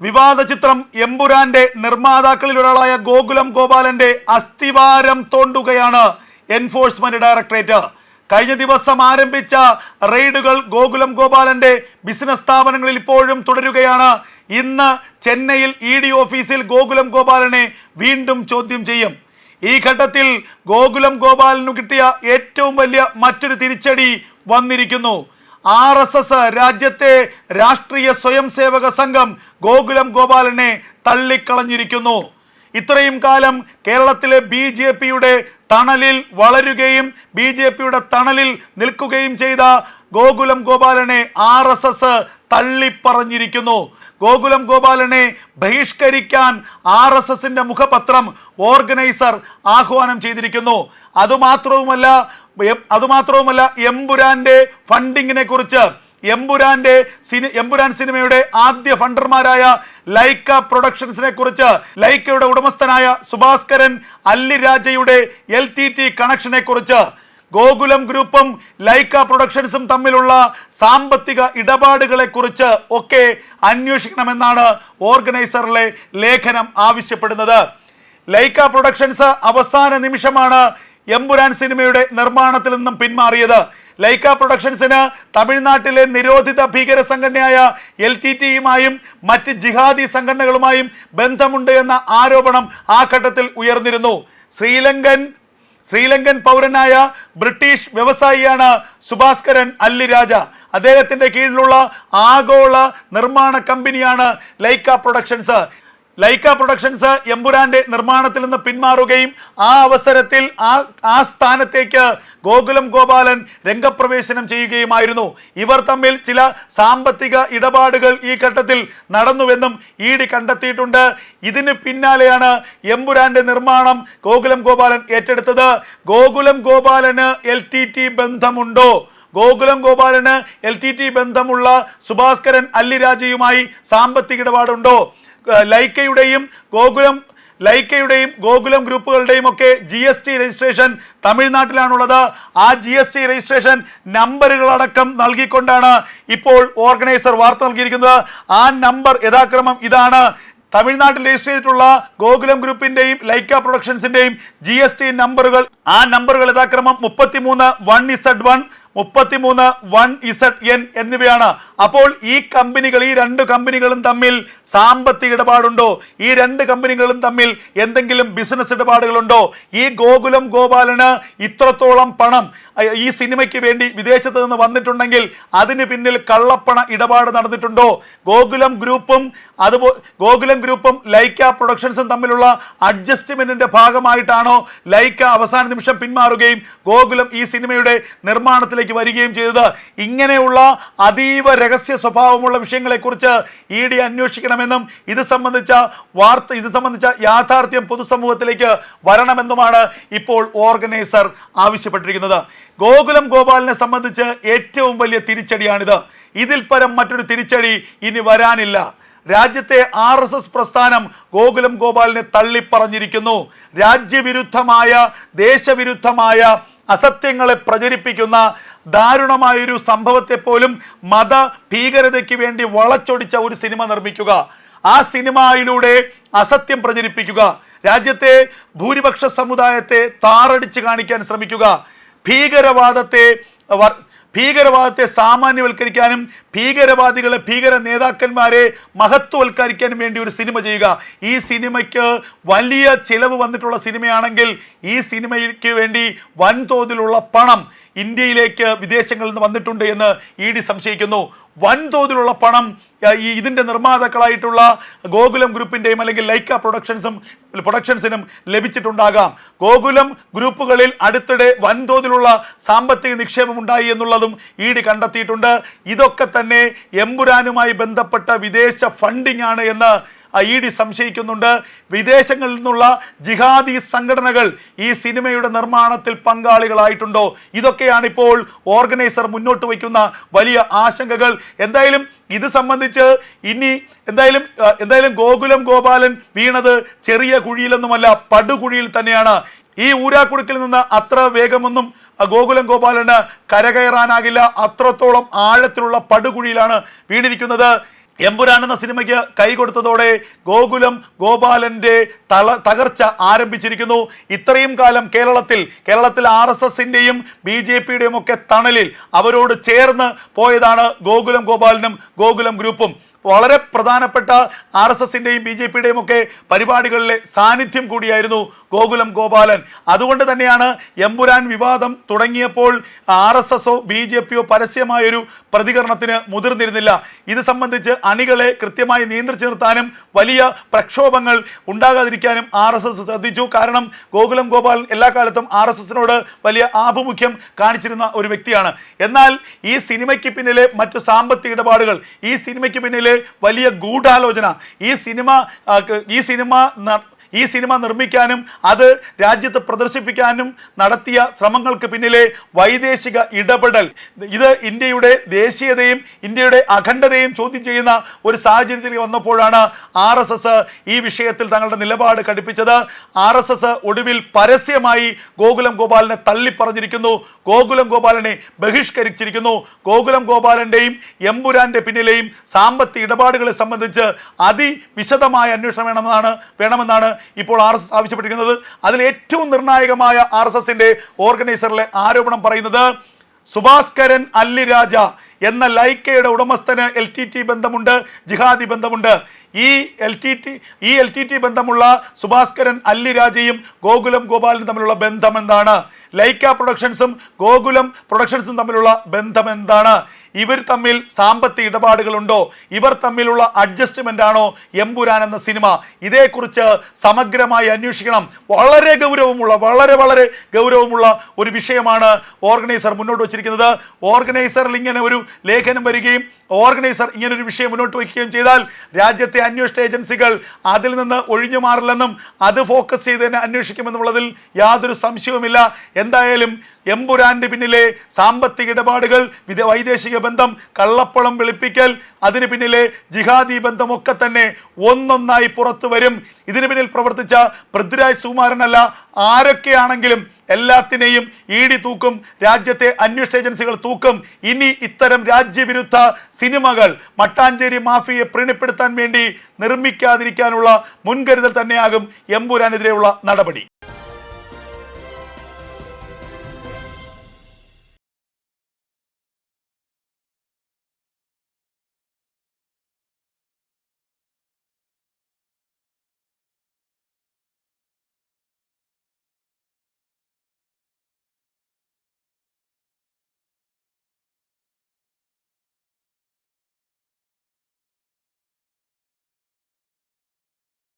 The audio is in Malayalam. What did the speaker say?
വിവാദ ചിത്രം എമ്പുരാന്റെ നിർമ്മാതാക്കളിൽ ഒരാളായ ഗോകുലം ഗോപാലന്റെ അസ്ഥിവാരം തോണ്ടുകയാണ് എൻഫോഴ്സ്മെന്റ് ഡയറക്ടറേറ്റ്. കഴിഞ്ഞ ദിവസം ആരംഭിച്ച റെയ്ഡുകൾ ഗോകുലം ഗോപാലന്റെ ബിസിനസ് സ്ഥാപനങ്ങളിൽ ഇപ്പോഴും തുടരുകയാണ്. ഇന്ന് ചെന്നൈയിൽ ഇ ഡി ഓഫീസിൽ ഗോകുലം ഗോപാലനെ വീണ്ടും ചോദ്യം ചെയ്യും. ഈ ഘട്ടത്തിൽ ഗോകുലം ഗോപാലനു കിട്ടിയ ഏറ്റവും വലിയ മറ്റൊരു തിരിച്ചടി വന്നിരിക്കുന്നു. ആർ എസ് എസ് രാജ്യത്തെ രാഷ്ട്രീയ സ്വയം സേവക സംഘം ഗോകുലം ഗോപാലനെ തള്ളിക്കളഞ്ഞിരിക്കുന്നു. ഇത്രയും കാലം കേരളത്തിലെ ബി ജെ പിയുടെ തണലിൽ വളരുകയും ബി ജെ പിയുടെ തണലിൽ നിൽക്കുകയും ചെയ്ത ഗോകുലം ഗോപാലനെ ആർ എസ് എസ് തള്ളിപ്പറഞ്ഞിരിക്കുന്നു. ഗോകുലം ഗോപാലനെ ബഹിഷ്കരിക്കാൻ ആർ എസ് എസിന്റെ മുഖപത്രം ഓർഗനൈസർ ആഹ്വാനം ചെയ്തിരിക്കുന്നു. അതുമാത്രവുമല്ല അതുമാത്രവുമല്ല എമ്പുരാന്റെ ഫണ്ടിങ്ങിനെ കുറിച്ച്. എമ്പുരാന്റെ സിനി എംപുരാൻ സിനിമയുടെ ആദ്യ ഫണ്ടർമാരായ ലൈക്ക പ്രൊഡക്ഷൻസിനെ കുറിച്ച്. ലൈക്കയുടെ ഉടമസ്ഥനായ സുഭാസ്കരൻ അല്ലിരാജയുടെ എൽ ടി ടി കണക്ഷനെ കുറിച്ച്. ഗോകുലം ഗ്രൂപ്പും ലൈക്ക പ്രൊഡക്ഷൻസും തമ്മിലുള്ള സാമ്പത്തിക ഇടപാടുകളെ കുറിച്ച് ഒക്കെ അന്വേഷിക്കണമെന്നാണ് ഓർഗനൈസറിലെ ലേഖനം ആവശ്യപ്പെടുന്നത്. ലൈക്ക പ്രൊഡക്ഷൻസ് അവസാന നിമിഷമാണ് എമ്പുരാൻ സിനിമയുടെ നിർമ്മാണത്തിൽ നിന്നും പിന്മാറിയത്. ലൈക്ക പ്രൊഡക്ഷൻസിന് തമിഴ്നാട്ടിലെ നിരോധിത ഭീകര സംഘടനയായ എൽ ടി ടിയുമായും മറ്റ് ജിഹാദി സംഘടനകളുമായും ബന്ധമുണ്ട് എന്ന ആരോപണം ആ ഘട്ടത്തിൽ ഉയർന്നിരുന്നു. ശ്രീലങ്കൻ ശ്രീലങ്കൻ പൗരനായ ബ്രിട്ടീഷ് വ്യവസായിയാണ് സുഭാസ്കരൻ അല്ലിരാജ. അദ്ദേഹത്തിന്റെ കീഴിലുള്ള ആഗോള നിർമ്മാണ കമ്പനിയാണ് ലൈക്ക പ്രൊഡക്ഷൻസ്. ലൈക്ക പ്രൊഡക്ഷൻസ് എമ്പുരാന്റെ നിർമ്മാണത്തിൽ നിന്ന് പിന്മാറുകയും ആ അവസരത്തിൽ ആ ആ സ്ഥാനത്തേക്ക് ഗോകുലം ഗോപാലൻ രംഗപ്രവേശനം ചെയ്യുകയുമായിരുന്നു. ഇവർ തമ്മിൽ ചില സാമ്പത്തിക ഇടപാടുകൾ ഈ ഘട്ടത്തിൽ നടന്നുവെന്നും ഇ ഡി കണ്ടെത്തിയിട്ടുണ്ട്. ഇതിന് പിന്നാലെയാണ് എമ്പുരാന്റെ നിർമ്മാണം ഗോകുലം ഗോപാലൻ ഏറ്റെടുത്തത്. ഗോകുലം ഗോപാലന് എൽ ബന്ധമുണ്ടോ? ഗോകുലം ഗോപാലന് എൽ ടി ടി ബന്ധമുള്ള സുഭാസ്കരൻ അല്ലിരാജയുമായി സാമ്പത്തിക ഇടപാടുണ്ടോ? ലൈക്കയുടെയും ഗോകുലം ലൈക്കയുടെയും ഗോകുലം ഗ്രൂപ്പുകളുടെയും ഒക്കെ ജി എസ് ടി രജിസ്ട്രേഷൻ തമിഴ്നാട്ടിലാണുള്ളത്. ആ ജി എസ് ടി രജിസ്ട്രേഷൻ നമ്പറുകളടക്കം നൽകിക്കൊണ്ടാണ് ഇപ്പോൾ ഓർഗനൈസർ വാർത്ത നൽകിയിരിക്കുന്നത്. ആ നമ്പർ യഥാക്രമം ഇതാണ്. തമിഴ്നാട്ടിൽ രജിസ്റ്റർ ചെയ്തിട്ടുള്ള ഗോകുലം ഗ്രൂപ്പിന്റെയും ലൈക്ക പ്രൊഡക്ഷൻസിന്റെയും ജി എസ് ടി നമ്പറുകൾ. ആ നമ്പറുകൾ യഥാക്രമം മുപ്പത്തിമൂന്ന് വൺ ഇസഡ് വൺ മുപ്പത്തിമൂന്ന് വൺ ഇസഡ് എൻ എന്നിവയാണ്. അപ്പോൾ ഈ കമ്പനികൾ ഈ രണ്ട് കമ്പനികളും തമ്മിൽ സാമ്പത്തിക ഇടപാടുണ്ടോ? ഈ രണ്ട് കമ്പനികളും തമ്മിൽ എന്തെങ്കിലും ബിസിനസ് ഇടപാടുകളുണ്ടോ? ഈ ഗോകുലം ഗോപാലന് ഇത്രത്തോളം പണം ഈ സിനിമയ്ക്ക് വേണ്ടി വിദേശത്ത് നിന്ന് വന്നിട്ടുണ്ടെങ്കിൽ അതിന് പിന്നിൽ കള്ളപ്പണ ഇടപാട് നടന്നിട്ടുണ്ടോ? ഗോകുലം ഗ്രൂപ്പും അതുപോലെ ഗോകുലം ഗ്രൂപ്പും ലൈക്ക പ്രൊഡക്ഷൻസും തമ്മിലുള്ള അഡ്ജസ്റ്റ്മെന്റിന്റെ ഭാഗമായിട്ടാണോ ലൈക്ക അവസാന നിമിഷം പിന്മാറുകയും ഗോകുലം ഈ സിനിമയുടെ നിർമ്മാണത്തിലേക്ക് വരികയും ചെയ്തത്. ഇങ്ങനെയുള്ള അതീവ രഹസ്യ സ്വഭാവമുള്ള വിഷയങ്ങളെക്കുറിച്ച് ഇ ഡി അന്വേഷിക്കണമെന്നും ഇത് സംബന്ധിച്ച വാർത്ത ഇത് സംബന്ധിച്ച യാഥാർത്ഥ്യം പൊതുസമൂഹത്തിലേക്ക് വരണമെന്നുമാണ് ഇപ്പോൾ ഓർഗനൈസർ ആവശ്യപ്പെട്ടിരിക്കുന്നത്. ഗോകുലം ഗോപാലിനെ സംബന്ധിച്ച് ഏറ്റവും വലിയ തിരിച്ചടിയാണിത്. ഇതിൽ പരം മറ്റൊരു തിരിച്ചടി ഇനി വരാനില്ല. രാജ്യത്തെ ആർ എസ് എസ് പ്രസ്ഥാനം ഗോകുലം ഗോപാലിനെ തള്ളിപ്പറഞ്ഞിരിക്കുന്നു. രാജ്യവിരുദ്ധമായ ദേശവിരുദ്ധമായ അസത്യങ്ങളെ പ്രചരിപ്പിക്കുന്ന ദാരുണമായൊരു സംഭവത്തെ പോലും മത ഭീകരതയ്ക്ക് വേണ്ടി വളച്ചൊടിച്ച ഒരു സിനിമ നിർമ്മിക്കുക. ആ സിനിമയിലൂടെ അസത്യം പ്രചരിപ്പിക്കുക. രാജ്യത്തെ ഭൂരിപക്ഷ സമുദായത്തെ താറടിച്ച് കാണിക്കാൻ ശ്രമിക്കുക. ഭീകരവാദത്തെ ഭീകരവാദത്തെ സാമാന്യവൽക്കരിക്കാനും ഭീകരവാദികളെ ഭീകര നേതാക്കന്മാരെ മഹത്വവൽക്കരിക്കാനും വേണ്ടി ഒരു സിനിമ ചെയ്യുക. ഈ സിനിമയ്ക്ക് വലിയ ചിലവ് വന്നിട്ടുള്ള സിനിമയാണെങ്കിൽ ഈ സിനിമയ്ക്ക് വേണ്ടി വൻതോതിലുള്ള പണം ഇന്ത്യയിലേക്ക് വിദേശങ്ങളിൽ നിന്ന് വന്നിട്ടുണ്ട് എന്ന് ഇ ഡി സംശയിക്കുന്നു. വൻതോതിലുള്ള പണം ഈ ഇതിന്റെ നിർമ്മാതാക്കളായിട്ടുള്ള ഗോകുലം ഗ്രൂപ്പിന്റെയും അല്ലെങ്കിൽ ലൈക്ക പ്രൊഡക്ഷൻസും പ്രൊഡക്ഷൻസിനും ലഭിച്ചിട്ടുണ്ടാകാം. ഗോകുലം ഗ്രൂപ്പുകളിൽ അടുത്തിടെ വൻതോതിലുള്ള സാമ്പത്തിക നിക്ഷേപം ഉണ്ടായി എന്നുള്ളതും ഇ ഡി കണ്ടെത്തിയിട്ടുണ്ട്. ഇതൊക്കെ തന്നെ എമ്പുരാനുമായി ബന്ധപ്പെട്ട വിദേശ ഫണ്ടിംഗ് ആണ് എന്ന് ഇ ഡി സംശയിക്കുന്നുണ്ട്. വിദേശങ്ങളിൽ നിന്നുള്ള ജിഹാദി സംഘടനകൾ ഈ സിനിമയുടെ നിർമ്മാണത്തിൽ പങ്കാളികളായിട്ടുണ്ടോ? ഇതൊക്കെയാണ് ഇപ്പോൾ ഓർഗനൈസർ മുന്നോട്ട് വയ്ക്കുന്ന വലിയ ആശങ്കകൾ. എന്തായാലും ഇത് സംബന്ധിച്ച് ഇനി എന്തായാലും എന്തായാലും ഗോകുലം ഗോപാലൻ വീണത് ചെറിയ കുഴിയിലൊന്നുമല്ല പടുകുഴിയിൽ തന്നെയാണ്. ഈ ഊരാക്കുടുക്കിൽ നിന്ന് അത്ര വേഗമൊന്നും ഗോകുലം ഗോപാലന് കരകയറാനാകില്ല. അത്രത്തോളം ആഴത്തിലുള്ള പടുകുഴിയിലാണ് വീണിരിക്കുന്നത്. എമ്പുരാൻ എന്ന സിനിമയ്ക്ക് കൈ കൊടുത്തതോടെ ഗോകുലം ഗോപാലന്റെ തള തകർച്ച ആരംഭിച്ചിരിക്കുന്നു. ഇത്രയും കാലം കേരളത്തിൽ കേരളത്തിൽ ആർ എസ് എസിന്റെയും ബി ജെ പിയുടെയും ഒക്കെ തണലിൽ അവരോട് ചേർന്ന് പോയതാണ് ഗോകുലം ഗോപാലനും ഗോകുലം ഗ്രൂപ്പും. വളരെ പ്രധാനപ്പെട്ട ആർ എസ് എസിന്റെയും ബി ജെ പിയുടെയും ഒക്കെ പരിപാടികളിലെ സാന്നിധ്യം കൂടിയായിരുന്നു ഗോകുലം ഗോപാലൻ. അതുകൊണ്ട് തന്നെയാണ് എമ്പുരാൻ വിവാദം തുടങ്ങിയപ്പോൾ ആർ എസ് എസോ ബി ജെ പിയോ പരസ്യമായൊരു പ്രതികരണത്തിന് മുതിർന്നിരുന്നില്ല. ഇത് സംബന്ധിച്ച് അണികളെ കൃത്യമായി നിയന്ത്രിച്ചു നിർത്താനും വലിയ പ്രക്ഷോഭങ്ങൾ ഉണ്ടാകാതിരിക്കാനും ആർ എസ് എസ് ശ്രദ്ധിച്ചു. കാരണം ഗോകുലം ഗോപാലൻ എല്ലാ കാലത്തും ആർ എസ് എസിനോട് വലിയ ആഭിമുഖ്യം കാണിച്ചിരുന്ന ഒരു വ്യക്തിയാണ്. എന്നാൽ ഈ സിനിമയ്ക്ക് പിന്നിലെ മറ്റു സാമ്പത്തിക ഇടപാടുകൾ ഈ സിനിമയ്ക്ക് പിന്നിലെ വലിയ ഗൂഢാലോചന. ഈ സിനിമ ഈ സിനിമ ഈ സിനിമ നിർമ്മിക്കാനും അത് രാജ്യത്ത് പ്രദർശിപ്പിക്കാനും നടത്തിയ ശ്രമങ്ങൾക്ക് പിന്നിലെ വൈദേശിക ഇടപെടൽ. ഇത് ഇന്ത്യയുടെ ദേശീയതയും ഇന്ത്യയുടെ അഖണ്ഡതയും ചോദ്യം ചെയ്യുന്ന ഒരു സാഹചര്യത്തിൽ വന്നപ്പോഴാണ് ആർ ഈ വിഷയത്തിൽ തങ്ങളുടെ നിലപാട് കടുപ്പിച്ചത് ആർ ഒടുവിൽ പരസ്യമായി ഗോകുലം ഗോപാലനെ തള്ളിപ്പറഞ്ഞിരിക്കുന്നു. ഗോകുലം ഗോപാലനെ ബഹിഷ്കരിച്ചിരിക്കുന്നു. ഗോകുലം ഗോപാലന്റെയും എമ്പുരാന്റെ പിന്നിലെയും സാമ്പത്തിക ഇടപാടുകളെ സംബന്ധിച്ച് അതിവിശദമായ അന്വേഷണം വേണമെന്നാണ് വേണമെന്നാണ് ഇപ്പോൾ ആർ എസ് ആവശ്യപ്പെട്ടിരിക്കുന്നത്. അതിൽ ഏറ്റവും നിർണായകമായ ആർ എസ് എസിന്റെ ഓർഗനൈസറിലെ ആരോപണം പറയുന്നത് സുഭാസ്കരൻ അല്ലിരാജ എന്ന ലൈക്കയുടെ ഉടമസ്ഥന് എൽ ടി ടി ബന്ധമുണ്ട് ജിഹാദി ബന്ധമുണ്ട്. ഈ എൽ ടി ടി ഈ എൽ ടി ടി ബന്ധമുള്ള സുഭാസ്കരൻ അല്ലിരാജയും ഗോകുലം ഗോപാലും തമ്മിലുള്ള ബന്ധം എന്താണ്? ലൈക്ക പ്രൊഡക്ഷൻസും ഗോകുലം പ്രൊഡക്ഷൻസും തമ്മിലുള്ള ബന്ധം എന്താണ്? ഇവർ തമ്മിൽ സാമ്പത്തിക ഇടപാടുകളുണ്ടോ? ഇവർ തമ്മിലുള്ള അഡ്ജസ്റ്റ്മെന്റ് ആണോ എമ്പുരാൻ എന്ന സിനിമ? ഇതേക്കുറിച്ച് സമഗ്രമായി അന്വേഷിക്കണം. വളരെ ഗൗരവമുള്ള വളരെ വളരെ ഗൗരവമുള്ള ഒരു വിഷയമാണ് ഓർഗനൈസർ മുന്നോട്ട് വച്ചിരിക്കുന്നത്. ഓർഗനൈസറിൽ ഇങ്ങനെ ഒരു ലേഖനം വരികയും ഓർഗനൈസർ ഇങ്ങനൊരു വിഷയം മുന്നോട്ട് വയ്ക്കുകയും ചെയ്താൽ രാജ്യത്തെ അന്വേഷണ ഏജൻസികൾ അതിൽ നിന്ന് ഒഴിഞ്ഞു മാറില്ലെന്നും അത് ഫോക്കസ് ചെയ്ത് തന്നെ അന്വേഷിക്കുമെന്നുള്ളതിൽ യാതൊരു സംശയവുമില്ല. എന്തായാലും എമ്പുരാന്റെ പിന്നിലെ സാമ്പത്തിക ഇടപാടുകൾ വിദ വൈദേശിക ബന്ധം കള്ളപ്പണം വെളുപ്പിക്കൽ അതിന് പിന്നിലെ ജിഹാദി ബന്ധമൊക്കെ തന്നെ ഒന്നൊന്നായി പുറത്തു വരും. ഇതിന് പിന്നിൽ പ്രവർത്തിച്ച പൃഥ്വിരാജ് സുകുമാരനല്ല ആരൊക്കെയാണെങ്കിലും എല്ലാത്തിനെയും ഈടി തൂക്കും. രാജ്യത്തെ അന്വേഷണ ഏജൻസികൾ തൂക്കും. ഇനി ഇത്തരം രാജ്യവിരുദ്ധ സിനിമകൾ മട്ടാഞ്ചേരി മാഫിയെ പ്രീണിപ്പെടുത്താൻ വേണ്ടി നിർമ്മിക്കാതിരിക്കാനുള്ള മുൻകരുതൽ തന്നെയാകും എമ്പുരാനെതിരെയുള്ള നടപടി.